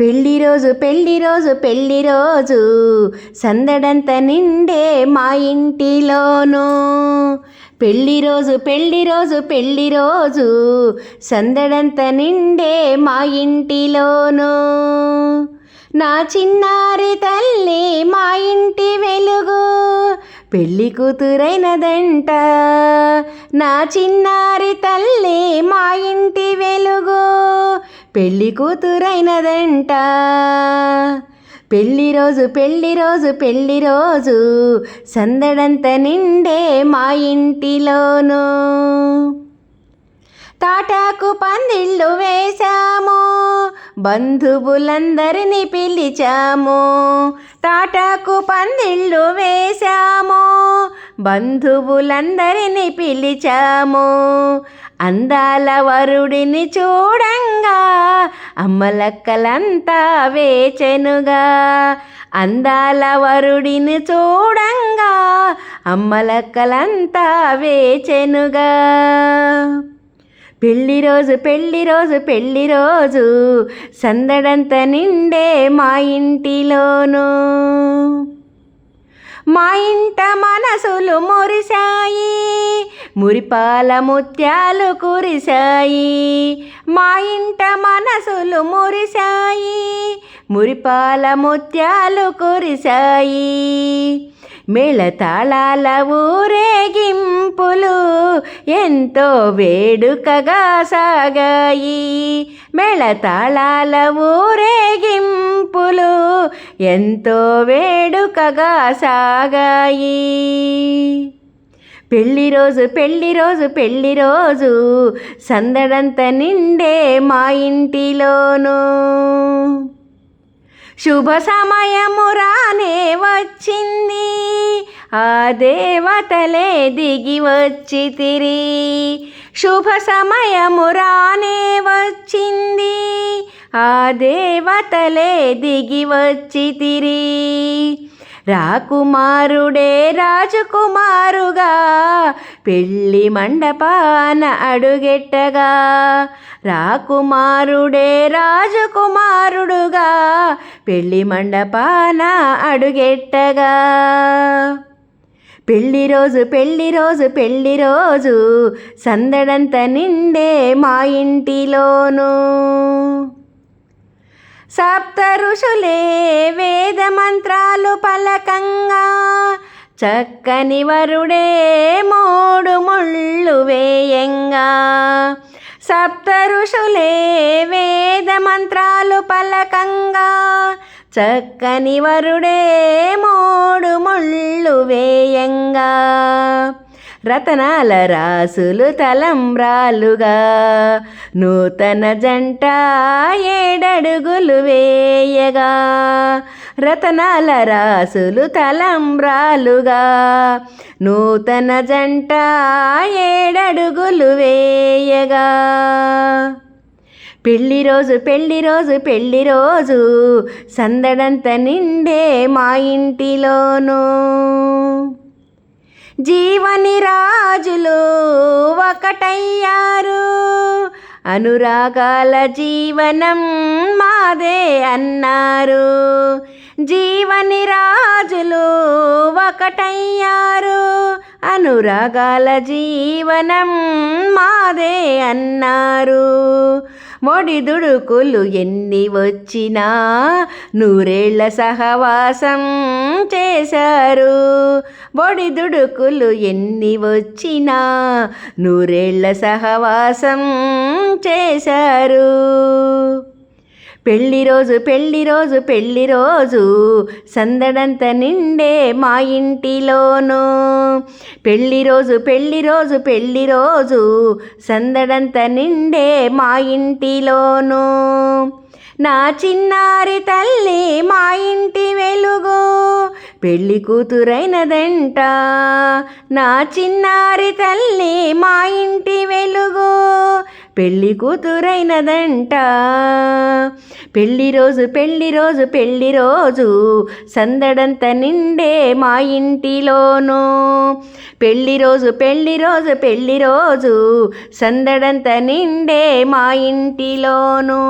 పెళ్ళి రోజు పెళ్ళి రోజు పెళ్ళి రోజు సందడంత నిండే మా ఇంటిలోనూ. పెళ్ళి రోజు పెళ్ళి రోజు పెళ్ళి రోజు సందడంత నిండే మా ఇంటిలోనూ. నా చిన్నారి తల్లి మా ఇంటి వెలుగు పెళ్ళి కూతురైనదంట. నా చిన్నారి తల్లి మా ఇంటి వెలుగు పెళ్ళి కూతురైనదంట. పెళ్ళి రోజు పెళ్ళి రోజు పెళ్ళి రోజు సందడంత నిండే మా ఇంటిలోనూ. తాటాకు పందిళ్ళు వేశాము బంధువులందరినీ పిలిచాము. తాటాకు పందిళ్ళు వేశాము బంధువులందరినీ పిలిచాము. అందాల వరుడిని చూడంగా అమ్మలక్కలంతా వేచెనుగా. అందాల వరుడిని చూడంగా అమ్మలక్కలంతా వేచెనుగా. పెళ్ళి రోజు పెళ్ళి రోజు పెళ్ళి రోజు సందడంత నిండే మా ఇంటిలోనూ. మా ఇంట మనసులు మురిశాయి మురిపాల ముత్యాలు కురిశాయి. మా ఇంట మనసులు మురిశాయి మురిపాల ముత్యాలు కురిశాయి. మేళతాళాల ఊరేగింపులు ఎంతో వేడుకగా సాగాయి. మేళతాళాల ఊరేగింపులు ఎంతో వేడుకగా సాగాయి. పెళ్ళి రోజు పెళ్ళి రోజు పెళ్ళి రోజు సందడంత నిండే మా ఇంటిలోను. శుభ సమయము రానే వచ్చింది. ఆ దేవతలే దిగి వచ్చి తిరి శుభ సమయము రానే వచ్చింది. ఆ దేవతలే దిగి వచ్చి తిరి రాకుమారుడే రాజకుమారుగా పెళ్ళి మండపాన అడుగెట్టగా. రాకుమారుడే రాజకుమారుడుగా పెళ్ళి మండపాన అడుగెట్టగా. పెళ్ళి రోజు పెళ్ళి రోజు పెళ్ళి రోజు సందడంత నిండే మా ఇంటిలోను. సప్త ఋషులే వేద మంత్రాలు పలకంగా చక్కని వరుడే మూడు ముళ్ళు వేయంగా. సప్త ఋషులే వేద మంత్రాలు పలకంగా చక్కని వరుడే మోడు ముళ్ళు వేయంగా. రతనాల రాసులు తలంబ్రాలుగా. నూతన జంట ఏడడుగులు వేయగా. రతనాల రాసులు తలంబ్రాలుగా. నూతన జంట ఏడడుగులు వేయగా. పెళ్ళి రోజు పెళ్ళి రోజు పెళ్ళి రోజు సందడంత నిండే మా ఇంటిలోనూ. జీవని రాజులు ఒకటయ్యారు. అనురాగాల జీవనం మాదే అన్నారు. జీవని రాజులు ఒకటయ్యారు. అనురాగాల జీవనం మాదే అన్నారు. మొడిదుడుకులు ఎన్ని వచ్చినా నూరేళ్ళ సహవాసం చేశారు. బొడిదుడుకులు ఎన్ని వచ్చినా నూరేళ్ళ సహవాసం చేశారు. పెళ్ళి రోజు పెళ్ళి రోజు పెళ్ళి రోజు. సందడంత నిండే మా ఇంటిలోను. పెళ్ళి రోజు పెళ్ళి రోజు పెళ్ళి రోజు. సందడంత నిండే మా ఇంటిలోను. నా చిన్నారి తల్లి మా ఇంటి వెలుగు. పెళ్ళి కూతురైనదంట. నా చిన్నారి తల్లి మా ఇంటి వెలుగు. పెళ్ళి కూతురైనదంట. పెళ్ళి రోజు పెళ్ళి రోజు పెళ్ళి రోజు సందడంత నిండే మా ఇంటిలోను. పెళ్ళి రోజు పెళ్ళి రోజు పెళ్ళి రోజు సందడంత నిండే మా ఇంటిలోను.